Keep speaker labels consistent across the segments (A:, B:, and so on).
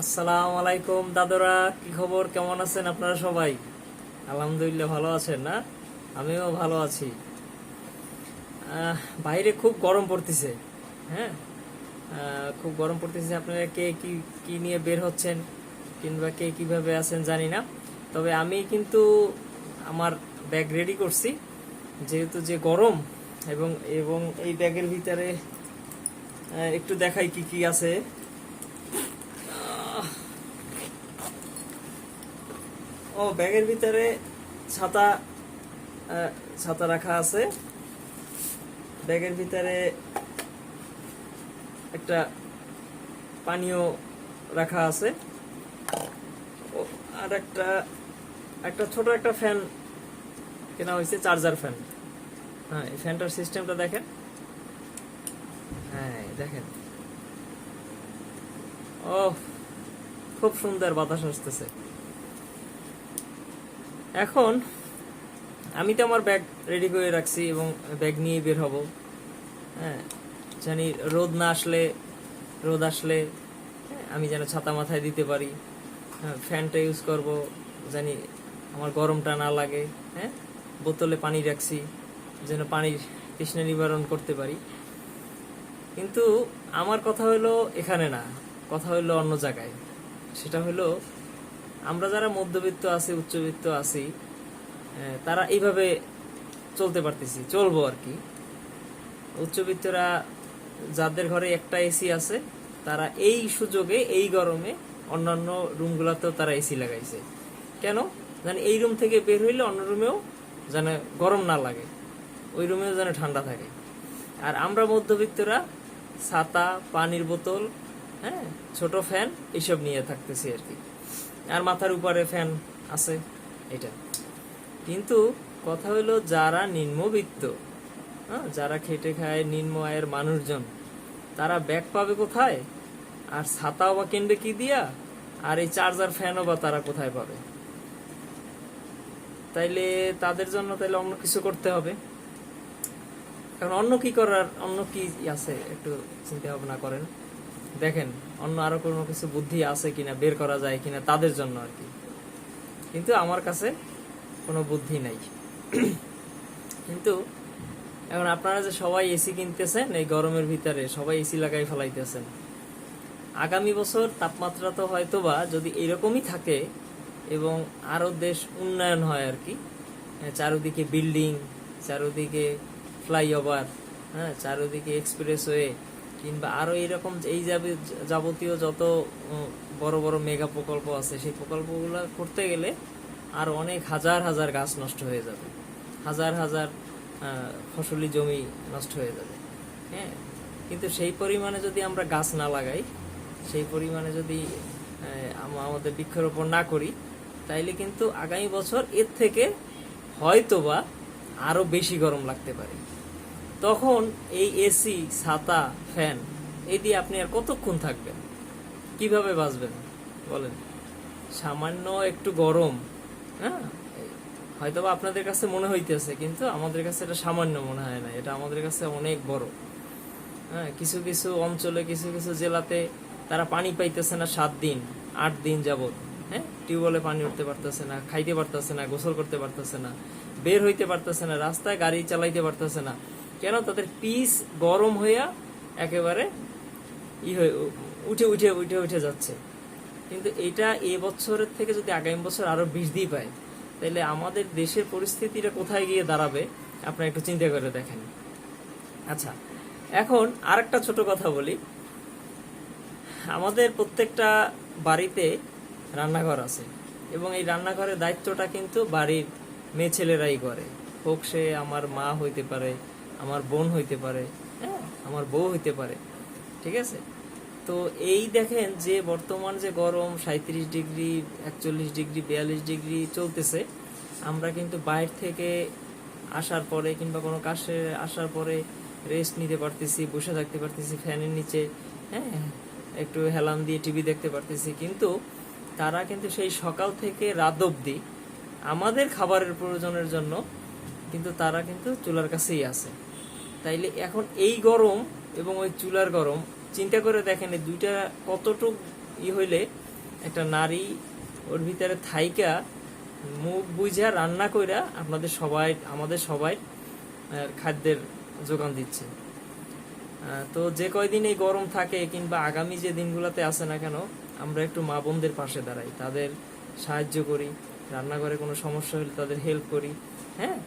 A: আসসালামু আলাইকুম দাদুরা, কি খবর? কেমন আছেন আপনারা সবাই? আলহামদুলিল্লাহ ভালো আছেন, না? আমিও ভালো আছি। বাইরে খুব গরম পড়তেছে হ্যাঁ? খুব গরম পড়তেছে। আপনারা কে কি কি নিয়ে বের হচ্ছেন কিংবা কে কীভাবে আছেন জানি না। তবে আমি কিন্তু আমার ব্যাগ রেডি করছি। যেহেতু যে গরম এবং এবং এই ব্যাগের ভিতরে একটু দেখাই কি কি আছে। ও ব্যাগের ভিতরে ছাতা ছাতা রাখা আছে। ব্যাগের ভিতরে একটা পানীয় রাখা আছে। আর একটা একটা ছোট একটা ফ্যান কেনা হয়েছে, চার্জার ফ্যান। হ্যাঁ এই ফ্যানটার সিস্টেমটা দেখেন। হ্যাঁ দেখেন। ও খুব সুন্দর বাতাস আসতেছে। এখন আমি তো আমার ব্যাগ রেডি করে রাখছি এবং ব্যাগ নিয়ে বের হব। হ্যাঁ জানি রোদ না আসলে রোদ আসলে হ্যাঁ, আমি যেন ছাতা মাথায় দিতে পারি। হ্যাঁ ফ্যানটা ইউজ করব জানি আমার গরমটা না লাগে। হ্যাঁ বোতলে পানি রাখছি যেন পানির তৃষ্ণা নিবারণ করতে পারি। কিন্তু আমার কথা হলো এখানে না কথা হলো অন্য জায়গায়। সেটা হলো আমরা যারা মধ্যবিত্ত আছি, উচ্চবিত্ত আছি তারা এইভাবে চলতে পারতেছি, চলবো আর কি। উচ্চবিত্তরা যাদের ঘরে একটা এসি আছে, তারা এই সুযোগে, এই গরমে অন্যান্য রুমগুলোতেও তারা এসি লাগাইছে। কেন? জানি এই রুম থেকে বের হইলে অন্য রুমেও যেন গরম না লাগে, ওই রুমেও যেন ঠান্ডা থাকে। আর আমরা মধ্যবিত্তরা ছাতা, পানির বোতল হ্যাঁ ছোট ফ্যান, এইসব নিয়ে থাকতেছি আর কি। আর মাথার উপরে ফ্যান আছে, এটা। কিন্তু কথা হলো যারা নিম্নবিত্ত হ্যাঁ যারা খেটে খায় নিম্ন আয়ের মানুষজন, তারা ব্যাগ পাবে কোথায়? আর ছাতাও বা কিনবে কি দিয়া? আর এই চার্জার ফ্যানও বা তারা কোথায় পাবে? তাইলে তাদের জন্য তাইলে অন্য কিছু করতে হবে। এখন অন্য কি করার, অন্য কি আছে? একটু চিন্তা ভাবনা করেন। দেখেন অন্য আরও কোনো কিছু বুদ্ধি আছে কিনা বের করা যায় কিনা তাদের জন্য আর কি। কিন্তু আমার কাছে কোনো বুদ্ধি নাই। কিন্তু এখন আপনারা যে সবাই এসি কিনতেছেন এই গরমের ভিতরে সবাই এসি লাগাই ফেলাইতেছেন। আগামী বছর তাপমাত্রা তো হয়তো বা যদি এরকমই থাকে এবং আরও দেশ উন্নয়ন হয় আর কি হ্যাঁ, চারদিকে বিল্ডিং চারদিকে ফ্লাইওভার হ্যাঁ চারদিকে এক্সপ্রেসওয়ে কিংবা আরও এরকম এই যাবতীয় যত বড় বড় মেগা প্রকল্প আছে, সেই প্রকল্পগুলো করতে গেলে আর অনেক হাজার হাজার গাছ নষ্ট হয়ে যাবে। হাজার হাজার ফসলি জমি নষ্ট হয়ে যাবে। হ্যাঁ? কিন্তু সেই পরিমাণে যদি আমরা গাছ না লাগাই, সেই পরিমাণে যদি আমাদের বৃক্ষরোপণ না করি, তাইলে কিন্তু আগামী বছর এর থেকে হয়তোবা আরও বেশি গরম লাগতে পারে। তখন এই এসি ছাতা ফ্যান এই দিয়ে আপনি আর কতক্ষণ থাকবেন? কীভাবে বাঁচবেন? বলেন। সামান্য একটু গরম হ্যাঁ? হয়তো বা আপনাদের কাছে মনে হইতেছে, কিন্তু আমাদের কাছে এটা সামান্য মনে হয় না। এটা আমাদের কাছে অনেক বড় হ্যাঁ? কিছু কিছু অঞ্চলে, কিছু কিছু জেলাতে তারা পানি পাইতেছে না সাত দিন, আট দিন যাবৎ হ্যাঁ? টিউবওয়েলে পানি উঠতে পারতেছে না, খাইতে পারতেছে না, গোসল করতে পারতেছে না, বের হইতে পারতেছে না, রাস্তায় গাড়ি চালাইতে পারতেছে না। কেন তাদের পিস গরম হইয়া একেবারে ই হয়ে উঠে উঠে উঠে উঠে যাচ্ছে। কিন্তু এটা এ বছরের থেকে যদি আগামী বছর আরও বৃদ্ধি পায়, তাহলে আমাদের দেশের পরিস্থিতিটা কোথায় গিয়ে দাঁড়াবে, আপনারা একটু চিন্তা করে দেখেন। আচ্ছা এখন আরেকটা ছোট কথা বলি। আমাদের প্রত্যেকটা বাড়িতে রান্নাঘর আছে, এবং এই রান্নাঘরের দায়িত্বটা কিন্তু বাড়ির মেয়ে ছেলেরাই করে। হোক সে আমার মা হইতে পারে আমার বোন হইতে পারে হ্যাঁ আমার বউ হইতে পারে, ঠিক আছে? তো এই দেখেন যে বর্তমান যে গরম সাঁত্রিশ ডিগ্রি, একচল্লিশ ডিগ্রি, বিয়াল্লিশ ডিগ্রি চলতেছে, আমরা কিন্তু বাইরে থেকে আসার পরে কিংবা কোনো কাজে আসার পরে রেস্ট নিতে পারতেছি, বসে থাকতে পারতেছি ফ্যানের নিচে হ্যাঁ একটু হেলান দিয়ে টিভি দেখতে পারতেছি। কিন্তু তারা কিন্তু সেই সকাল থেকে রাত অবধি আমাদের খাবারের প্রয়োজনের জন্য কিন্তু তারা কিন্তু চুলার কাছেই আছে। তাইলে এখন এই গরম এবং ওই চুলার গরম, চিন্তা করে দেখেন এই দুইটা কতটুক ই হইলে একটা নারী ওর ভিতরে থাইকা মুখ বুঝা রান্না কইরা আপনাদের সবাই, আমাদের সবাই খাদ্যের যোগান দিচ্ছে। তো যে কয়দিন এই গরম থাকে কিংবা আগামী যে দিনগুলোতে আসে না কেন, আমরা একটু মা বোনদের পাশে দাঁড়াই। তাদের সাহায্য করি, রান্নাঘরে কোনো সমস্যা হলে তাদের হেল্প করি হ্যাঁ?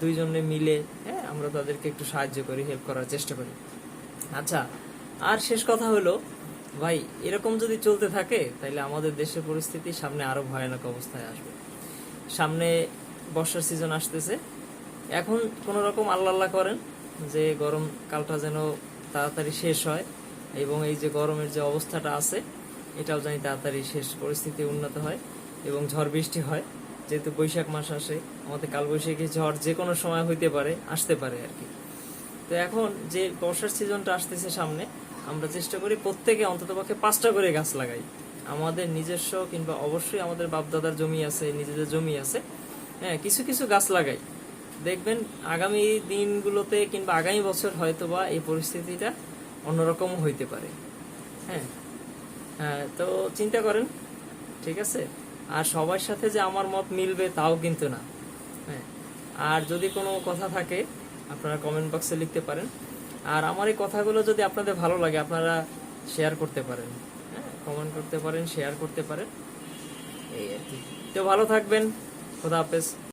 A: দুইজনে মিলে হ্যাঁ আমরা তাদেরকে একটু সাহায্য করি হেল্প করার চেষ্টা করি। আচ্ছা আর শেষ কথা হলো, ভাই, এরকম যদি চলতে থাকে তাহলে আমাদের দেশের পরিস্থিতি সামনে আরও ভয়ানক অবস্থায় আসবে। সামনে বর্ষার সিজন আসতেছে। এখন কোন রকম আল্লাহ আল্লাহ করেন যে, গরম কালটা যেন তাড়াতাড়ি শেষ হয় এবং এই যে গরমের যে অবস্থাটা আছে, এটাও জানি তাড়াতাড়ি শেষ পরিস্থিতি উন্নত হয় এবং ঝড় বৃষ্টি হয়। যেহেতু বৈশাখ মাস আসে, আমাদের কালবৈশাখী ঝড় যে কোনো সময় হইতে পারে, আসতে পারে আর কি। তো এখন যে বর্ষার সিজনটা আসতেছে সামনে, আমরা চেষ্টা করি প্রত্যেকে অন্ততপক্ষে পাঁচটা করে গাছ লাগাই। আমাদের নিজস্ব কিংবা অবশ্যই আমাদের বাপদাদার জমি আছে, নিজেদের জমি আছে হ্যাঁ কিছু কিছু গাছ লাগাই। দেখবেন আগামী দিনগুলোতে কিংবা আগামী বছর হয়তো বা এই পরিস্থিতিটা অন্যরকম হইতে পারে। হ্যাঁ হ্যাঁ তো চিন্তা করেন, ঠিক আছে? আর সবার সাথে যে আমার মত মিলবে তাও কিন্তু না। হ্যাঁ। আর যদি কোনো কথা থাকে, আপনারা কমেন্ট বক্সে লিখতে পারেন। আর আমার এই কথাগুলো যদি আপনাদের ভালো লাগে, আপনারা শেয়ার করতে পারেন। হ্যাঁ কমেন্ট করতে পারেন শেয়ার করতে পারেন। এই আর কি। তো ভালো থাকবেন। খোদা হাফেজ।